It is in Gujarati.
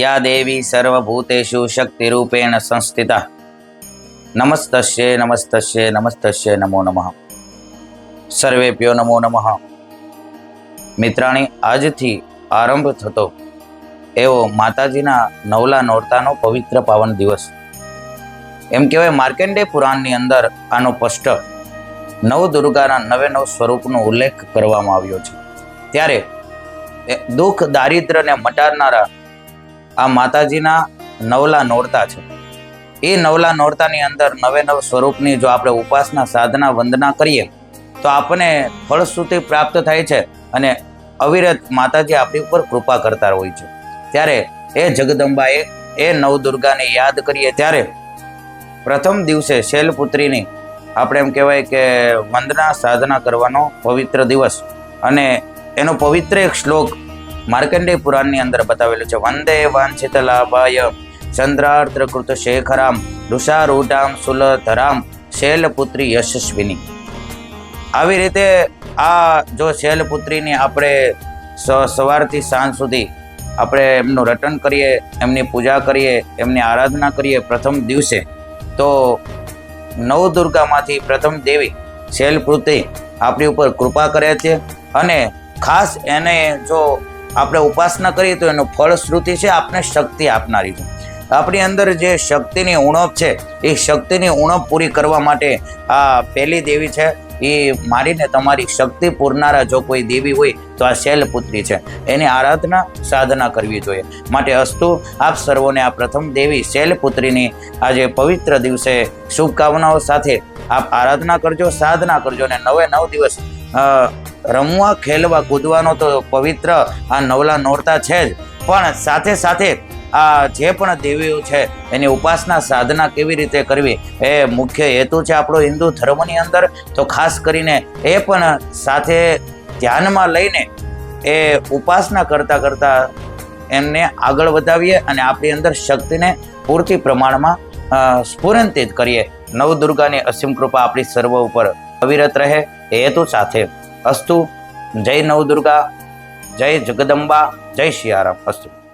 યા દેવી સર્વભૂતેષુ શક્તિરૂપેણ સંસ્થિતા. નમસ્તસ્યે નમસ્તસ્યે નમસ્તસ્યે નમો નમઃ. સર્વેભ્યો નમો નમઃ. મિત્રાણી, આજથી આરંભ થતો એવો માતાજીના નવલા નોરતાનો પવિત્ર પાવન દિવસ. એમ કહેવાય માર્કેન્ડે પુરાણની અંદર આનો સ્પષ્ટ નવ દુર્ગાના નવે નવ સ્વરૂપનો ઉલ્લેખ કરવામાં આવ્યો છે. ત્યારે દુઃખ દારિદ્ર્યને મટાડનારા આ માતાજીના નવલા નોરતા છે. એ નવલા નોરતાની અંદર નવે નવ સ્વરૂપની જો આપણે ઉપાસના, સાધના, વંદના કરીએ, તો આપણને ફળશ્રુતિ પ્રાપ્ત થાય છે અને અવિરત માતાજી આપણી ઉપર કૃપા કરતા હોય છે. ત્યારે એ જગદંબાએ એ નવદુર્ગાને યાદ કરીએ ત્યારે પ્રથમ દિવસે શૈલપુત્રીની આપણે એમ કહેવાય કે વંદના, સાધના કરવાનો પવિત્ર દિવસ અને એનો પવિત્ર એક શ્લોક માર્કંડેય પુરાણની અંદર બતાવેલું છે, વંદે વાંછિત લાભાય ચંદ્રાર્ધ કૃત શેખરામ ઋષારૂઢામ સુલધરામ, શૈલપુત્રી યશસ્વિની. આવી રીતે આ જો શૈલપુત્રીની આપણે સવારથી સાંજ સુધી આપણે એમનું રટન કરીએ, એમની પૂજા કરીએ, એમની આરાધના કરીએ પ્રથમ દિવસે, તો નવદુર્ગામાંથી પ્રથમ દેવી શૈલપુત્રી આપણી ઉપર કૃપા કરે છે અને ખાસ એને જો આપણે ઉપાસના કરીએ તો એનું ફળશ્રુતિ છે, આપને શક્તિ આપનારી છે. આપણી અંદર જે શક્તિની ઉણપ છે, એ શક્તિની ઉણપ પૂરી કરવા માટે આ પહેલી દેવી છે, એ મારીને તમારી શક્તિ પૂરનારા જો કોઈ દેવી હોય, તો આ શૈલપુત્રી છે. એની આરાધના, સાધના કરવી જોઈએ. માટે અસ્તુ, આપ સર્વોને આ પ્રથમ દેવી શૈલપુત્રીની આજે પવિત્ર દિવસે શુભકામનાઓ સાથે આપ આરાધના કરજો, સાધના કરજો અને નવે નવ દિવસ રમવા, ખેલવા, કૂદવાનો તો પવિત્ર આ નવલા નોરતા છે જ. પણ સાથે સાથે આ જે પણ દેવીઓ છે, એની ઉપાસના, સાધના કેવી રીતે કરવી? એ મુખ્ય હેતુ છે આપણો હિન્દુ ધર્મની અંદર. તો ખાસ કરીને એ પણ સાથે ધ્યાનમાં લઈને એ ઉપાસના કરતાં કરતાં એમને આગળ વધાવીએ અને આપણી અંદર શક્તિને પૂરતી પ્રમાણમાં સ્ફુરંતિત કરીએ. નવદુર્ગાની અસીમ કૃપા આપણી સર્વ ઉપર અવિરત રહે. એ હેતુ સાથે. અસ્તુ. જય નવદુર્ગા. જય જગદંબા. જય શિયારામ. અસ્તુ.